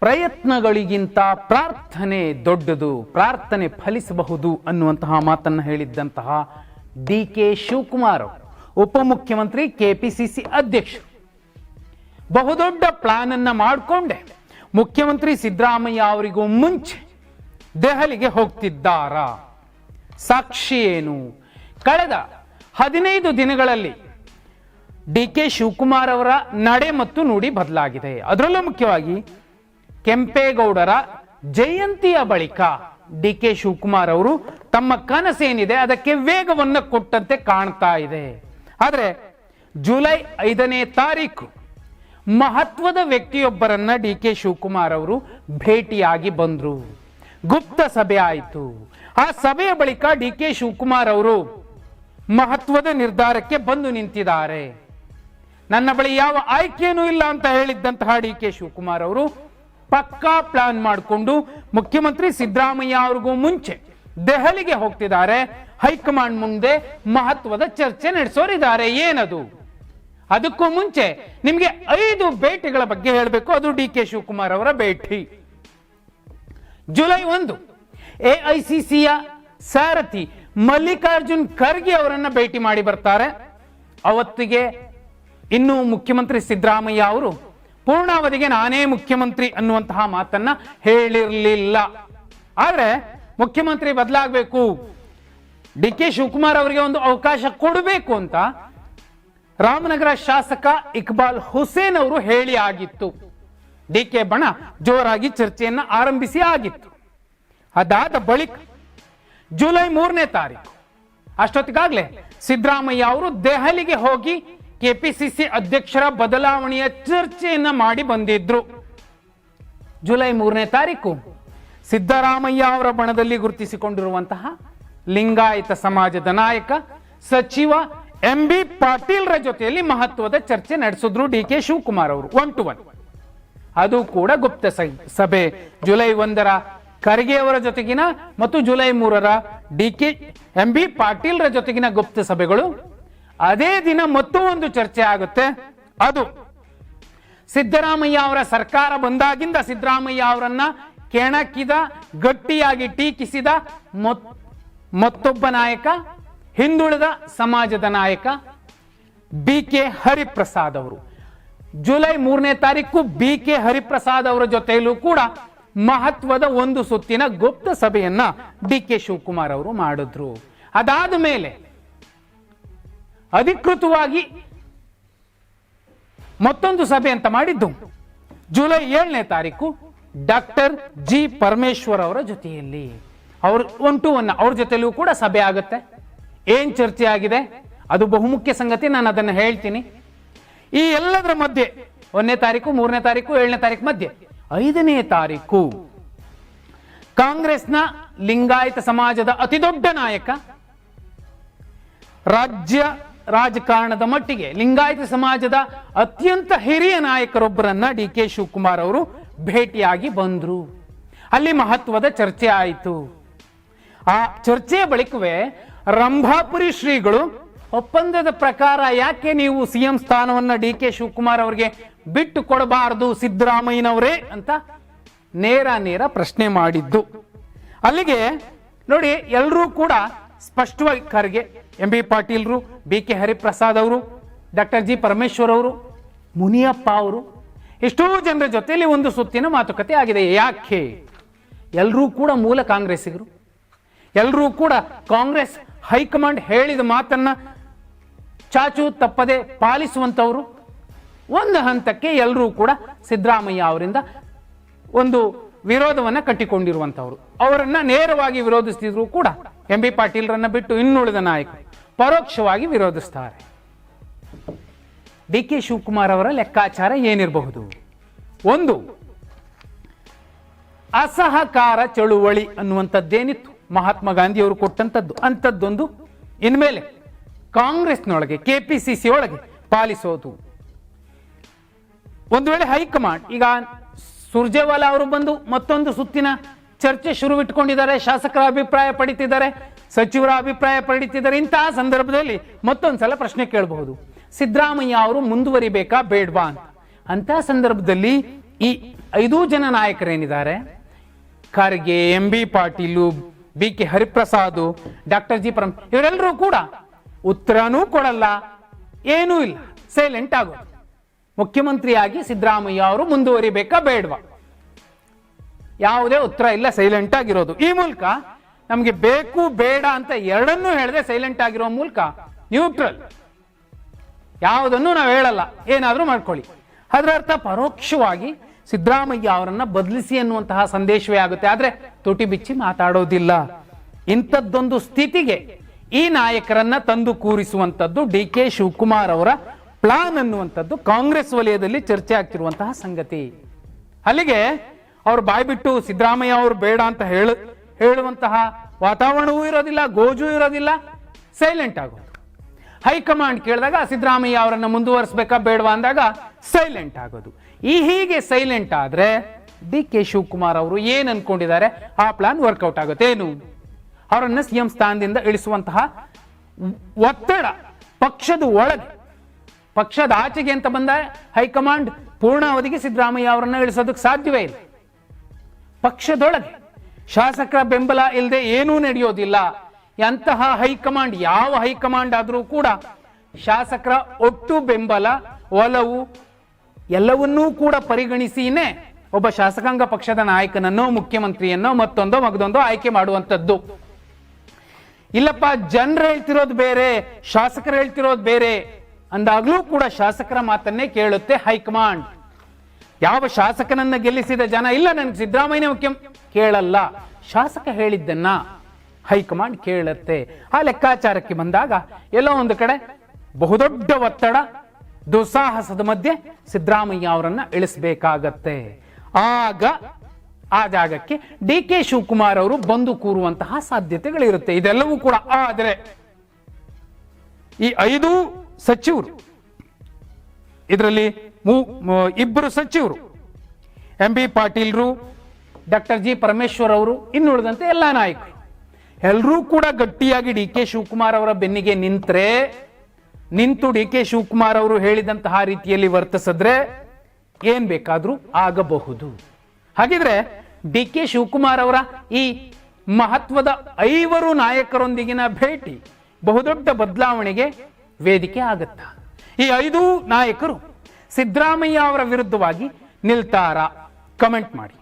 ಪ್ರಯತ್ನಗಳಿಗಿಂತ ಪ್ರಾರ್ಥನೆ ದೊಡ್ಡದು ಪ್ರಾರ್ಥನೆ ಫಲಿಸಬಹುದು ಅನ್ನುವಂತಹ ಮಾತನ್ನು ಹೇಳಿದ್ದಂತಹ ಡಿ ಕೆ ಶಿವಕುಮಾರ್ ಅವರು, ಉಪಮುಖ್ಯಮಂತ್ರಿ ಕೆಪಿಸಿಸಿ ಅಧ್ಯಕ್ಷರು. ಬಹುದೊಡ್ಡ ಪ್ಲಾನ್ ಅನ್ನ ಮಾಡಿಕೊಂಡೆ. ಮುಖ್ಯಮಂತ್ರಿ ಸಿದ್ದರಾಮಯ್ಯ ಅವರಿಗೂ ಮುಂಚೆ ದೆಹಲಿಗೆ ಹೋಗ್ತಿದ್ದಾರಾ? ಸಾಕ್ಷಿ ಏನು? ಕಳೆದ ಹದಿನೈದು ದಿನಗಳಲ್ಲಿ ಡಿ ಕೆ ಶಿವಕುಮಾರ್ ಅವರ ನಡೆ ಮತ್ತು ನುಡಿ ಬದಲಾಗಿದೆ. ಅದರಲ್ಲೂ ಮುಖ್ಯವಾಗಿ ಕೆಂಪೇಗೌಡರ ಜಯಂತಿಯ ಬಳಿಕ ಡಿ ಕೆ ಶಿವಕುಮಾರ್ ಅವರು ತಮ್ಮ ಕನಸೇನಿದೆ ಅದಕ್ಕೆ ವೇಗವನ್ನು ಕೊಟ್ಟಂತೆ ಕಾಣ್ತಾ ಇದೆ. ಆದರೆ ಜುಲೈ ಐದನೇ ತಾರೀಕು ಮಹತ್ವದ ವ್ಯಕ್ತಿಯೊಬ್ಬರನ್ನ ಡಿ ಕೆ ಶಿವಕುಮಾರ್ ಅವರು ಭೇಟಿಯಾಗಿ ಬಂದ್ರು. ಗುಪ್ತ ಸಭೆ ಆಯಿತು. ಆ ಸಭೆಯ ಬಳಿಕ ಡಿ ಕೆ ಶಿವಕುಮಾರ್ ಅವರು ಮಹತ್ವದ ನಿರ್ಧಾರಕ್ಕೆ ಬಂದು ನಿಂತಿದ್ದಾರೆ. ನನ್ನ ಬಳಿ ಯಾವ ಆಯ್ಕೆಯೂ ಇಲ್ಲ ಅಂತ ಹೇಳಿದ್ದಂತಹ ಡಿ ಕೆ ಶಿವಕುಮಾರ್ ಅವರು ಪಕ್ಕಾ ಪ್ಲಾನ್ ಮಾಡಿಕೊಂಡು ಮುಖ್ಯಮಂತ್ರಿ ಸಿದ್ದರಾಮಯ್ಯ ಅವ್ರಿಗೂ ಮುಂಚೆ ದೆಹಲಿಗೆ ಹೋಗ್ತಿದ್ದಾರೆ. ಹೈಕಮಾಂಡ್ ಮುಂದೆ ಮಹತ್ವದ ಚರ್ಚೆ ನಡೆಸೋರಿದ್ದಾರೆ. ಏನದು? ಅದಕ್ಕೂ ಮುಂಚೆ ನಿಮಗೆ ಐದು ಭೇಟಿಗಳ ಬಗ್ಗೆ ಹೇಳಬೇಕು. ಅದು ಡಿ ಕೆ ಶಿವಕುಮಾರ್ ಅವರ ಭೇಟಿ. ಜುಲೈ ಒಂದು ಎಐಸಿಸಿಯ ಸಾರಥಿ ಮಲ್ಲಿಕಾರ್ಜುನ್ ಖರ್ಗೆ ಅವರನ್ನ ಭೇಟಿ ಮಾಡಿ ಬರ್ತಾರೆ. ಅವತ್ತಿಗೆ ಇನ್ನು ಮುಖ್ಯಮಂತ್ರಿ ಸಿದ್ದರಾಮಯ್ಯ ಅವರು ಪೂರ್ಣಾವಧಿಗೆ ನಾನೇ ಮುಖ್ಯಮಂತ್ರಿ ಅನ್ನುವಂತಹ ಮಾತನ್ನ ಹೇಳಿರಲಿಲ್ಲ. ಆದ್ರೆ ಮುಖ್ಯಮಂತ್ರಿ ಬದಲಾಗಬೇಕು. ಡಿ ಕೆ ಶಿವಕುಮಾರ್ ಅವರಿಗೆ ಒಂದು ಅವಕಾಶ ಕೊಡಬೇಕು ಅಂತ ರಾಮನಗರ ಶಾಸಕ ಇಕ್ಬಾಲ್ ಹುಸೇನ್ ಅವರು ಹೇಳಿ ಆಗಿತ್ತು. ಡಿ ಕೆ ಬಣ ಜೋರಾಗಿ ಚರ್ಚೆಯನ್ನ ಆರಂಭಿಸಿ ಆಗಿತ್ತು. ಅದಾದ ಬಳಿಕ ಜುಲೈ ಮೂರನೇ ತಾರೀಕು, ಅಷ್ಟೊತ್ತಿಗಾಗಲೇ ಸಿದ್ದರಾಮಯ್ಯ ಅವರು ದೆಹಲಿಗೆ ಹೋಗಿ ಕೆಪಿಸಿಸಿ ಅಧ್ಯಕ್ಷರ ಬದಲಾವಣೆಯ ಚರ್ಚೆಯನ್ನು ಮಾಡಿ ಬಂದಿದ್ರು. ಜುಲೈ ಮೂರನೇ ತಾರೀಕು ಸಿದ್ದರಾಮಯ್ಯ ಅವರ ಬಣದಲ್ಲಿ ಗುರುತಿಸಿಕೊಂಡಿರುವಂತಹ ಲಿಂಗಾಯತ ಸಮಾಜದ ನಾಯಕ, ಸಚಿವ ಎಂ ಬಿ ಪಾಟೀಲ್ರ ಜೊತೆಯಲ್ಲಿ ಮಹತ್ವದ ಚರ್ಚೆ ನಡೆಸಿದ್ರು ಡಿ ಕೆ ಶಿವಕುಮಾರ್ ಅವರು ಒನ್ ಟು ಒನ್ ಅದು ಕೂಡ ಗುಪ್ತ ಸ- ಸಭೆ. ಜುಲೈ ಒಂದರ ಖರ್ಗೆ ಅವರ ಜೊತೆಗಿನ ಮತ್ತು ಜುಲೈ ಮೂರರ ಡಿ ಕೆ, ಎಂ ಬಿ ಪಾಟೀಲ್ರ ಜೊತೆಗಿನ ಗುಪ್ತ ಸಭೆಗಳು ಅದೇ ದಿನ ಮತ್ತೂ ಒಂದು ಚರ್ಚೆ ಆಗುತ್ತೆ. ಅದು ಸಿದ್ದರಾಮಯ್ಯ ಅವರ ಸರ್ಕಾರ ಬಂದಾಗಿಂದ ಸಿದ್ದರಾಮಯ್ಯ ಅವರನ್ನ ಕೆಣಕಿದ, ಗಟ್ಟಿಯಾಗಿ ಟೀಕಿಸಿದ ಮೊತ್- ಮತ್ತೊಬ್ಬ ನಾಯಕ, ಹಿಂದುಳಿದ ಸಮಾಜದ ನಾಯಕ ಬಿ ಕೆ ಹರಿಪ್ರಸಾದ್ ಅವರು. ಜುಲೈ ಮೂರನೇ ತಾರೀಕು ಬಿ ಕೆ ಹರಿಪ್ರಸಾದ್ ಅವರ ಜೊತೆಯಲ್ಲೂ ಕೂಡ ಮಹತ್ವದ ಒಂದು ಸುತ್ತಿನ ಗುಪ್ತ ಸಭೆಯನ್ನ ಡಿ ಕೆ ಶಿವಕುಮಾರ್ ಅವರು ಮಾಡಿದ್ರು. ಅದಾದ ಮೇಲೆ ಅಧಿಕೃತವಾಗಿ ಮತ್ತೊಂದು ಸಭೆ ಅಂತ ಮಾಡಿದ್ದು. ಜುಲೈ ಏಳನೇ ತಾರೀಕು ಡಾಕ್ಟರ್ ಜಿ ಪರಮೇಶ್ವರ್ ಅವರ ಜೊತೆಯಲ್ಲಿ. ಅವರು ಒನ್ ಟು ಒನ್ ಅವ್ರ ಜೊತೆಲೂ ಕೂಡ ಸಭೆ ಆಗುತ್ತೆ. ಏನ್ ಚರ್ಚೆ ಆಗಿದೆ? ಅದು ಬಹುಮುಖ್ಯ ಸಂಗತಿ, ನಾನು ಅದನ್ನು ಹೇಳ್ತೀನಿ. ಈ ಎಲ್ಲದರ ಮಧ್ಯೆ, ಒಂದನೇ ತಾರೀಕು, ಮೂರನೇ ತಾರೀಕು, ಏಳನೇ ತಾರೀಕು ಮಧ್ಯೆ, ಐದನೇ ತಾರೀಕು ಕಾಂಗ್ರೆಸ್ನ ಲಿಂಗಾಯತ ಸಮಾಜದ ಅತಿದೊಡ್ಡ ನಾಯಕ, ರಾಜ್ಯ ರಾಜಕಾರಣದ ಮಟ್ಟಿಗೆ ಲಿಂಗಾಯತ ಸಮಾಜದ ಅತ್ಯಂತ ಹಿರಿಯ ನಾಯಕರೊಬ್ಬರನ್ನ ಡಿ ಕೆ ಶಿವಕುಮಾರ್ ಅವರು ಭೇಟಿಯಾಗಿ ಬಂದರು. ಅಲ್ಲಿ ಮಹತ್ವದ ಚರ್ಚೆ ಆಯಿತು. ಆ ಚರ್ಚೆಯ ಬಳಿಕವೇ ರಂಭಾಪುರಿ ಶ್ರೀಗಳು ಒಪ್ಪಂದದ ಪ್ರಕಾರ ಯಾಕೆ ನೀವು ಸಿಎಂ ಸ್ಥಾನವನ್ನ ಡಿ ಕೆ ಶಿವಕುಮಾರ್ ಅವರಿಗೆ ಬಿಟ್ಟು ಕೊಡಬಾರದು ಸಿದ್ದರಾಮಯ್ಯನವರೇ ಅಂತ ನೇರ ನೇರ ಪ್ರಶ್ನೆ ಮಾಡಿದ್ದು. ಅಲ್ಲಿಗೆ ನೋಡಿ ಎಲ್ಲರೂ ಕೂಡ ಸ್ಪಷ್ಟವಾಗಿ ಖರ್ಗೆ ಎಂ ಬಿ ಪಾಟೀಲ್ರು, ಬಿ ಕೆ ಹರಿಪ್ರಸಾದ್ ಅವರು, ಡಾಕ್ಟರ್ ಜಿ ಪರಮೇಶ್ವರ್ ಅವರು, ಮುನಿಯಪ್ಪ ಅವರು, ಎಷ್ಟೋ ಜನರ ಜೊತೆಯಲ್ಲಿ ಒಂದು ಸುತ್ತಿನ ಮಾತುಕತೆ ಆಗಿದೆ. ಯಾಕೆ? ಎಲ್ಲರೂ ಕೂಡ ಮೂಲ ಕಾಂಗ್ರೆಸ್ಸಿಗರು. ಎಲ್ಲರೂ ಕೂಡ ಕಾಂಗ್ರೆಸ್ ಹೈಕಮಾಂಡ್ ಹೇಳಿದ ಮಾತನ್ನು ಚಾಚು ತಪ್ಪದೆ ಪಾಲಿಸುವಂಥವರು. ಒಂದು ಹಂತಕ್ಕೆ ಎಲ್ಲರೂ ಕೂಡ ಸಿದ್ದರಾಮಯ್ಯ ಅವರಿಂದ ಒಂದು ವಿರೋಧವನ್ನು ಕಟ್ಟಿಕೊಂಡಿರುವಂಥವ್ರು. ಅವರನ್ನು ನೇರವಾಗಿ ವಿರೋಧಿಸ್ತಿದ್ರು ಕೂಡ ಎಂ ಬಿ ಪಾಟೀಲ್ರನ್ನು ಬಿಟ್ಟು ಇನ್ನುಳಿದ ನಾಯಕರು ಪರೋಕ್ಷವಾಗಿ ವಿರೋಧಿಸ್ತಾರೆ. ಡಿ ಕೆ ಶಿವಕುಮಾರ್ ಅವರ ಲೆಕ್ಕಾಚಾರ ಏನಿರಬಹುದು? ಒಂದು, ಅಸಹಕಾರ ಚಳುವಳಿ ಅನ್ನುವಂಥದ್ದೇನಿತ್ತು? ಮಹಾತ್ಮ ಗಾಂಧಿಯವರು ಕೊಟ್ಟಂಥದ್ದು, ಅಂಥದ್ದೊಂದು. ಇನ್ಮೇಲೆ ಕಾಂಗ್ರೆಸ್ನೊಳಗೆ ಕೆಪಿಸಿಸಿ ಒಳಗೆ ಪಾಲಿಸೋದು. ಒಂದು ವೇಳೆ ಹೈಕಮಾಂಡ್, ಈಗ ಸುರ್ಜೇವಾಲಾ ಅವರು ಬಂದು ಮತ್ತೊಂದು ಸುತ್ತಿನ ಚರ್ಚೆ ಶುರುವಿಟ್ಕೊಂಡಿದ್ದಾರೆ, ಶಾಸಕರ ಅಭಿಪ್ರಾಯ ಪಡಿತಿದ್ದಾರೆ, ಸಚಿವರ ಅಭಿಪ್ರಾಯ ಪಡಿತಿದ್ದಾರೆ. ಇಂತಹ ಸಂದರ್ಭದಲ್ಲಿ ಮತ್ತೊಂದ್ಸಲ ಪ್ರಶ್ನೆ ಕೇಳಬಹುದು. ಸಿದ್ದರಾಮಯ್ಯ ಅವರು ಮುಂದುವರಿಬೇಕಾ, ಬೇಡ್ವಾ ಅಂತ. ಅಂತಹ ಸಂದರ್ಭದಲ್ಲಿ ಈ ಐದೂ ಜನ ನಾಯಕರೇನಿದ್ದಾರೆ? Kharge, M B Patil, B K Hariprasad, doctor G Param ಇವರೆಲ್ಲರೂ ಕೂಡ ಉತ್ತರನೂ ಕೊಡಲ್ಲ, ಏನೂ ಇಲ್ಲ. ಸೈಲೆಂಟ್ ಆಗೋದು. ಮುಖ್ಯಮಂತ್ರಿಯಾಗಿ ಸಿದ್ದರಾಮಯ್ಯ ಅವರು ಮುಂದುವರಿಬೇಕಾ, ಬೇಡವಾ? ಯಾವುದೇ ಉತ್ತರ ಇಲ್ಲ ಸೈಲೆಂಟ್ ಆಗಿರೋದು. ಈ ಮೂಲಕ ನಮಗೆ ಬೇಕು, ಬೇಡ ಅಂತ ಎರಡನ್ನೂ ಹೇಳದೆ ಸೈಲೆಂಟ್ ಆಗಿರೋ ಮೂಲಕ ನ್ಯೂಟ್ರಲ್ ಯಾವುದನ್ನು ನಾವು ಹೇಳಲ್ಲ, ಏನಾದರೂ ಮಾಡ್ಕೊಳ್ಳಿ. ಅದರ ಅರ್ಥ ಪರೋಕ್ಷವಾಗಿ ಸಿದ್ದರಾಮಯ್ಯ ಅವರನ್ನ ಬದಲಿಸಿ ಅನ್ನುವಂತಹ ಸಂದೇಶವೇ ಆಗುತ್ತೆ. ಆದ್ರೆ ತುಟಿ ಬಿಚ್ಚಿ ಮಾತಾಡೋದಿಲ್ಲ. ಇಂಥದ್ದೊಂದು ಸ್ಥಿತಿಗೆ ಈ ನಾಯಕರನ್ನ ತಂದು ಕೂರಿಸುವಂಥದ್ದು ಡಿ ಕೆ ಶಿವಕುಮಾರ್ ಅವರ ಪ್ಲಾನ್ ಅನ್ನುವಂಥದ್ದು ಕಾಂಗ್ರೆಸ್ ವಲಯದಲ್ಲಿ ಚರ್ಚೆ ಆಗ್ತಿರುವಂತಹ ಸಂಗತಿ. ಅಲ್ಲಿಗೆ ಅವ್ರು ಬಾಯ್ಬಿಟ್ಟು ಸಿದ್ದರಾಮಯ್ಯ ಅವರು ಬೇಡ ಅಂತ ಹೇಳ, ಹೇಳುವಂತಹ ವಾತಾವರಣವೂ ಇರೋದಿಲ್ಲ, ಗೋಜು ಇರೋದಿಲ್ಲ ಸೈಲೆಂಟ್ ಆಗೋದು. ಹೈಕಮಾಂಡ್ ಕೇಳಿದಾಗ, ಸಿದ್ದರಾಮಯ್ಯ ಅವರನ್ನ ಮುಂದುವರಿಸಬೇಕಾ ಬೇಡವಾ? ಅಂದಾಗ ಸೈಲೆಂಟ್ ಆಗೋದು. ಈ ಹೀಗೆ ಸೈಲೆಂಟ್ ಆದ್ರೆ, ಡಿ ಕೆ ಶಿವಕುಮಾರ್ ಅವರು ಏನು ಅನ್ಕೊಂಡಿದ್ದಾರೆ? ಆ ಪ್ಲಾನ್ ವರ್ಕೌಟ್ ಆಗುತ್ತೆ. ಏನು? ಅವರನ್ನ ಸಿಎಂ ಸ್ಥಾನದಿಂದ ಇಳಿಸುವಂತಹ ಒತ್ತಡ ಪಕ್ಷದ ಒಳಗೆ, ಪಕ್ಷದ ಆಚೆಗೆ ಅಂತ ಬಂದ ಹೈಕಮಾಂಡ್ ಪೂರ್ಣಾವಧಿಗೆ ಸಿದ್ದರಾಮಯ್ಯ ಅವರನ್ನ ಇಳಿಸೋದಕ್ಕೆ ಸಾಧ್ಯವೇ ಇಲ್ಲ. ಪಕ್ಷದೊಳಗೆ ಶಾಸಕರ ಬೆಂಬಲ ಇಲ್ಲದೆ ಏನೂ ನಡೆಯೋದಿಲ್ಲ. ಎಂತಹ ಹೈಕಮಾಂಡ್, ಯಾವ ಹೈಕಮಾಂಡ್ ಆದರೂ ಕೂಡ ಶಾಸಕರ ಒಟ್ಟು ಬೆಂಬಲ, ಒಲವು ಎಲ್ಲವನ್ನೂ ಕೂಡ ಪರಿಗಣಿಸಿನೇ ಒಬ್ಬ ಶಾಸಕಾಂಗ ಪಕ್ಷದ ನಾಯಕನನ್ನೋ, ಮುಖ್ಯಮಂತ್ರಿಯನ್ನೋ, ಮತ್ತೊಂದೋ, ಮಗದೊಂದೋ ಆಯ್ಕೆ ಮಾಡುವಂಥದ್ದು. ಇಲ್ಲಪ್ಪ, ಜನರು ಹೇಳ್ತಿರೋದು ಬೇರೆ, ಶಾಸಕರು ಹೇಳ್ತಿರೋದು ಬೇರೆ. ಅಂದಾಗಲೂ ಕೂಡ ಶಾಸಕರ ಮಾತನ್ನೇ ಕೇಳುತ್ತೆ ಹೈಕಮಾಂಡ್. ಯಾವ ಶಾಸಕನನ್ನ ಗೆಲ್ಲಿಸಿದ ಜನ ಇಲ್ಲ ನನಗೆ ಸಿದ್ದರಾಮಯ್ಯ ಮುಖ್ಯ? ಕೇಳಲ್ಲ. ಶಾಸಕ ಹೇಳಿದ್ದನ್ನ ಹೈಕಮಾಂಡ್ ಕೇಳುತ್ತೆ. ಆ ಲೆಕ್ಕಾಚಾರಕ್ಕೆ ಬಂದಾಗ ಎಲ್ಲೋ ಒಂದು ಕಡೆ ಬಹುದೊಡ್ಡ ಒತ್ತಡ, ದುಸ್ಸಾಹಸದ ಮಧ್ಯೆ ಸಿದ್ದರಾಮಯ್ಯ ಅವರನ್ನ ಇಳಿಸಬೇಕಾಗತ್ತೆ. ಆಗ ಆ ಜಾಗಕ್ಕೆ ಡಿ ಕೆ ಶಿವಕುಮಾರ್ ಅವರು ಬಂದು ಕೂರುವಂತಹ ಸಾಧ್ಯತೆಗಳಿರುತ್ತೆ. ಇದೆಲ್ಲವೂ ಕೂಡ ಆದರೆ ಈ ಐದು ಸಚಿವರು ಇದರಲ್ಲಿ ಇಬ್ಬರು ಸಚಿವರು. ಎಂ ಬಿ ಪಾಟೀಲ್ರು, ಡಾಕ್ಟರ್ ಜಿ ಪರಮೇಶ್ವರ್ ಅವರು, ಇನ್ನುಳಿದಂತೆ ಎಲ್ಲ ನಾಯಕರು. ಎಲ್ಲರೂ ಕೂಡ ಗಟ್ಟಿಯಾಗಿ ಡಿ ಕೆ ಶಿವಕುಮಾರ್ ಅವರ ಬೆನ್ನಿಗೆ ನಿಂತರೆ, ನಿಂತು ಡಿ ಕೆ ಶಿವಕುಮಾರ್ ಅವರು ಹೇಳಿದಂತಹ ರೀತಿಯಲ್ಲಿ ವರ್ತಿಸಿದ್ರೆ ಏನ್ ಬೇಕಾದರೂ ಆಗಬಹುದು. ಹಾಗಿದ್ರೆ ಡಿ ಕೆ ಶಿವಕುಮಾರ್ ಅವರ ಈ ಮಹತ್ವದ ಐವರು ನಾಯಕರೊಂದಿಗಿನ ಭೇಟಿ ಬಹುದೊಡ್ಡ ಬದಲಾವಣೆಗೆ ವೇದಿಕೆ ಆಗತ್ತಾ? ಈ ಐದು ನಾಯಕರು ಸಿದ್ದರಾಮಯ್ಯ ಅವರ ವಿರುದ್ಧವಾಗಿ ನಿಲ್ತಾರ. ಕಮೆಂಟ್ ಮಾಡಿ.